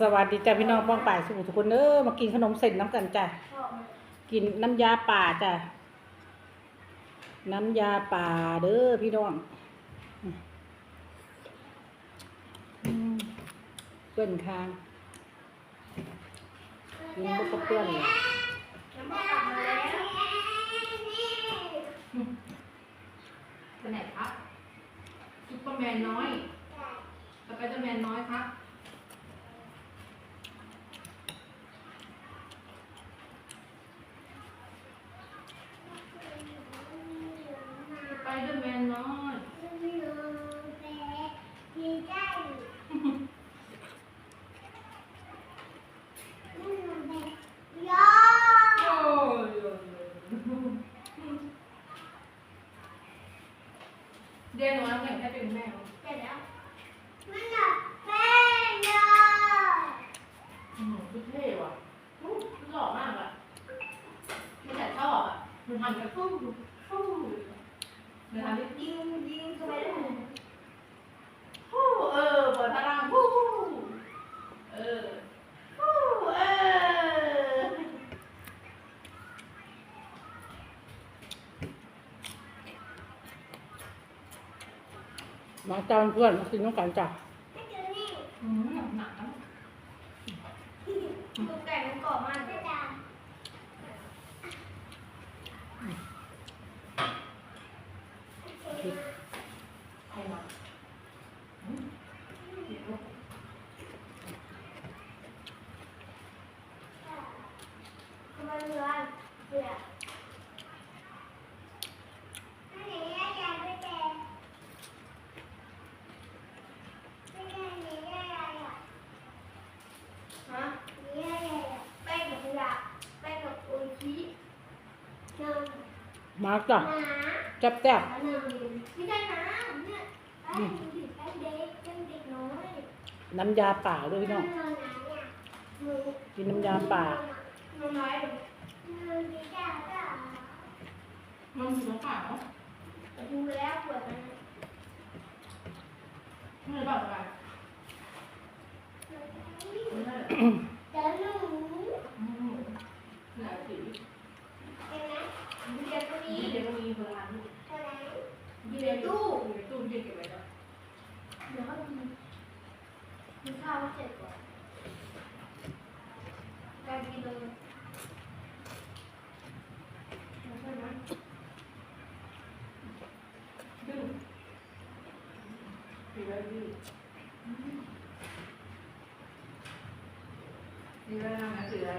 สวัสดีจ้าพี่น้องป้องป่ายสุขทุกคนเด้อมากินขนมเส้นน้ำกันจ้ะกินน้ำยาป่าจ้ะน้ำยาป่าเด้อพี่น้องอืมเพื่อนคางกินบุกเพื่อนเลยไปไหนครับซุปเปอร์แมนน้อยสไปเดอร์แมนน้อยครับสไปเดอร์แมนน้อยโอ้ยเรียนหนูน้ำแข็งแค่เป็นแม่อืมคือเท่ว่ะอู้หล่อมากอะไม่แต่ชอบอะ มันทำแบบฟู้ฟู้มันทำได้ยิงยิงสไปเดอร์แมฟูเออเปิดพลังฟูเออฟูเออมาจ้าเพื่อนมากินน้ำกันจ้ะ อืมหนักนะ ใครมาอืมเดี๋ยว มาจ้ะแจ๊บแจ๊บไม่ใช่น้ำเนี่ยแป้งดิบแป้งเด็กแป้งเด็กน้อยน้ำยาป่าด้วยพี่น้องกินน้ำยาป่าน้องไม้มันอยู่ตรงปากเนาะดูแล้วปวดมัน ไม่ได้บอกอะไรไม่ได้ แต่หนู อืมเหลือสี เห็นไหมเรียนตัวนี้ นี่เดี๋ยวมันมีพลัง เท่าไหร่ ที่เรียนตู้อยู่ในตู้ที่เก็บไว้แล้ว เดี๋ยวเขาดู กินข้าวเสร็จก่อนการกินเลยแล้วก็นะ ดื้อสีไว้ดื้อสีไว้ทำไงสีอะไร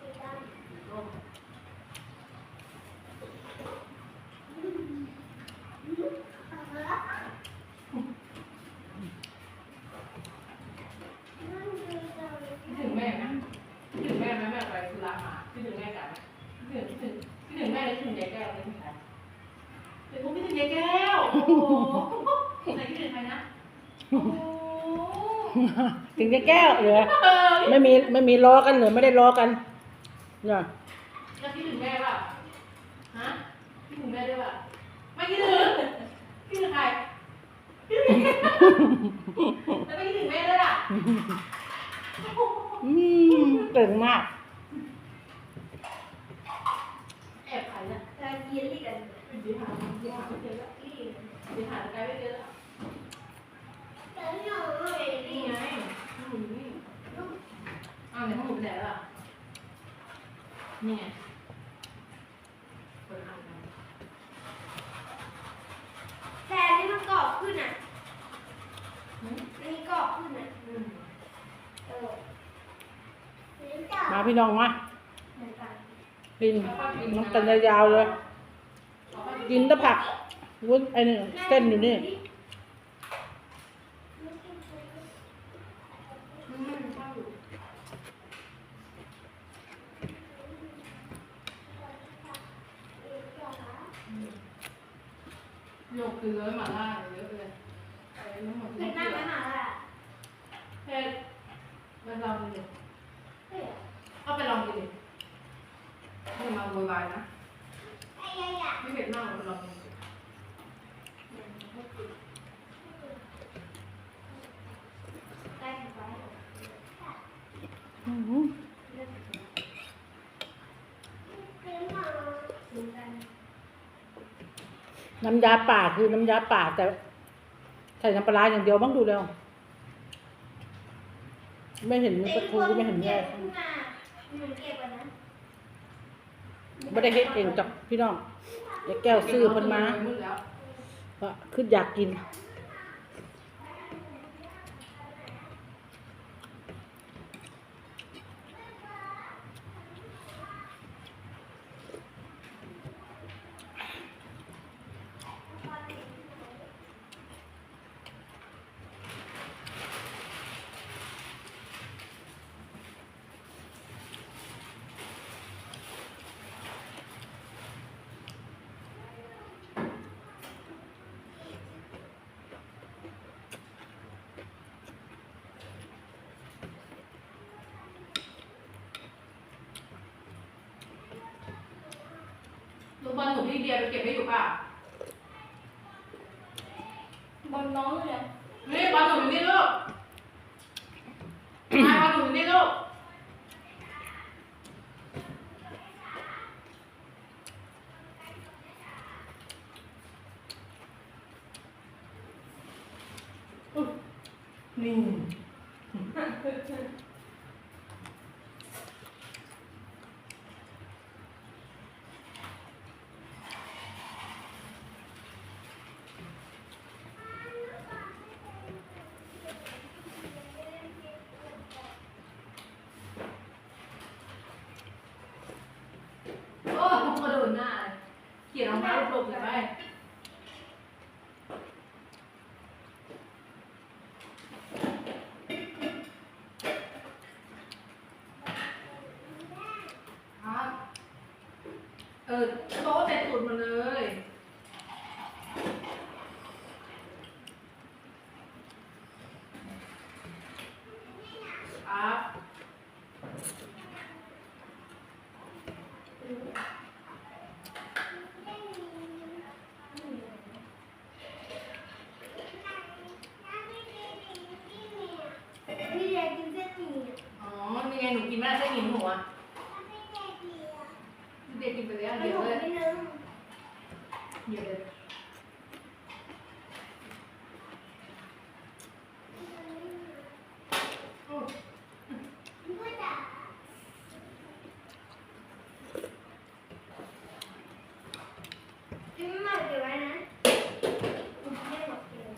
กินได้ สีส้ม คิดถึงแม่ไหมคิดถึงแม่ไหมแม่ไปธุระมาคิดถึงแม่กันไหมคิดถึงคิดถึงคิดถึงแม่แล้วคิดถึงยายแก้วเลยใครเดี๋ยวผมคิดถึงยายแก้ว โอ้โหไหนคิดถึงใครนะโอ้โหถึงจะแก้วเหรอเออไม่มีไม่มีล้อกันเหรือไม่ได้ล้อกันเนี่ยแล้วคิดถึงแม่ป่ะฮะคิดถึงแม่ด้วยป่ะไม่คิดถึงคิดถึงใครคิดถึงแล้วไม่คิดถึงแม่ด้วยล่ะ อืมเก่งมาก แอบใครเนี่ย การกินนี่กัน เดี๋ยวหาเดี๋ยวหาไม่เจอแล้ว นี่ เดี๋ยวหาไกลไม่เจอแล้ว แต่หนู นี่ไงห้องหนูนี่อ้าวในห้องหนูไปไหนล่ะนี่ไง เปิดอ่านกันแต่อันนี่มันกรอบขึ้นอะอืมอันนี้กรอบขึ้นอะอืมเออนี่จ้ะมาพี่น้องมาเหมือนกันกินน้ำกันยาวๆเลย กินแตะผักวุ้นไอ้นี่เส้นอยู่นี่อืมชอบอยู่หย กคือเลยหมาล่าเยอะเลยไอ้ทั้งหมดเป็นหน้าไหมหมาล่ะเผ็ดไปลองดูดิเฮ้ยก็ไปลองดูดิไม่มาโวยวายนะไอ้ยัยอะไม่เผ็ดมากไปลองดูดิอือหือ เต็มหม้อดูกัน น้ำยาป่าคือน้ำยาป่าแต่ใส่น้ำปลาอย่างเดียวบ้างดูแล้ว ไม่เห็นมีปลาทูไม่เห็นแม่ไม่ได้เฮ็ดเองจักพี่น้องแก้วซื้อเพิ่นมาเพราะคืออยากกิน ลูกบอลหนูพี่เดียไปเก็บไม่อยู่ป่ะบนน้องเลยนี่บอลหนูอยู่นี่ลูกมาบอลหนูอยู่นี่ลูกนี่ โอ้ยกระโดดหน้าเลย เขียนรองเท้าหลบเลยไปครับเออโต๊ะใส่ตูดมาเลยครับ พี่เด็กกินเส้นหมี่ อ๋อนี่ไงหนูกินไม่ได้เส้นหมี่หนูอะไม่ได้เดียวเด็กกินไปแล้วไม่เดี๋ยวถูกเลยไม่นึงเดี๋ยวเลยโอ้ ไม่ได้กินมากเดี๋ยวไว้นะไม่หมดเลย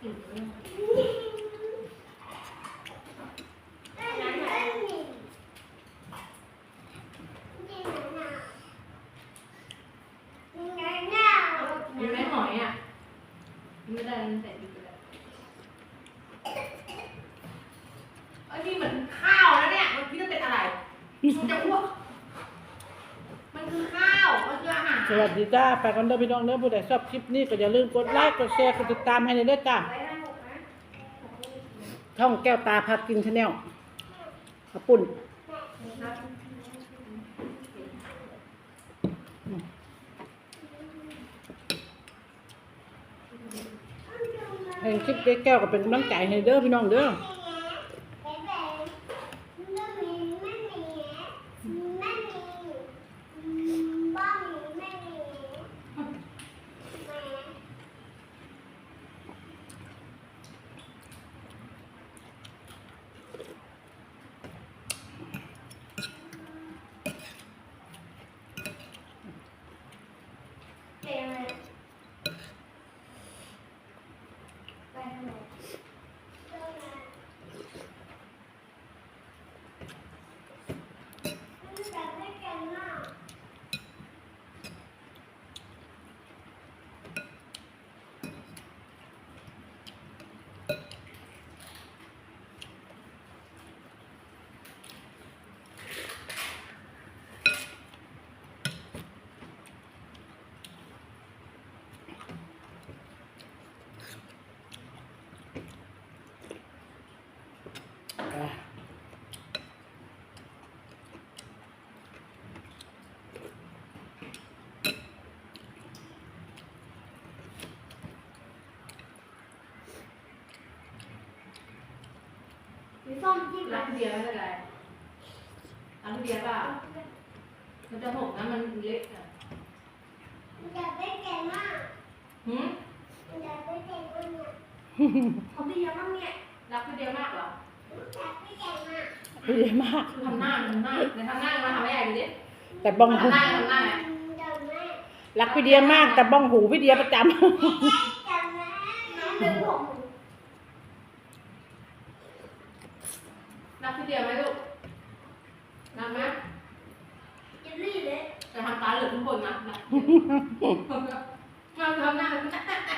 กินไปแล้ว นั้นน่ะ มีไหมหอยอะ ไม่ได้มันใส่ดิบไปแล้วเอ้ยนี่เหมือนข้าวแล้วเนี่ย มันพี่ต้องเป็นอะไร มันจะอ้วก มันคือข้าว มันคืออาหารสวัสดีจ้าไปกันเด้อพี่น้องเด้อผู้ใดชอบคลิปนี้ก็อย่าลืมกดไลค์ กดแชร์ กดติดตามให้เด้อจ้าไว้ให้หมดนะช่องแก้วตาพากินชาแนลขอบปุ่น ให้คลิปยายแก้วก็เป็นกำลังใจให้เด้อพี่น้องเด้อ เหรือ ส้มจิ้มรักเบียร์ไม่เป็นไรรักเบียร์เปล่ามันจะหกนะมันเล็กอะมันจะไม่แก่มากหืมมันจะไม่แก่มากเนี่ยเขาไปเยอะมากเนี่ยรักเบียร์มากเหรอมันจะไม่แก่มากเยอะมาก ทำหน้าทำหน้าในทำหน้ามาทำแม่ดูดิแต่บ้องหูทำหน้าทำหน้าจำแม่รักพี่เดียมากแต่บ้องหูพี่เดียประจำจำแม่น้องดึงผม รักเบียร์ไหมลูกรักไหมจะรีบเลยจะทำตาเหลือกทุกคนนะรักมันทำหน้าอื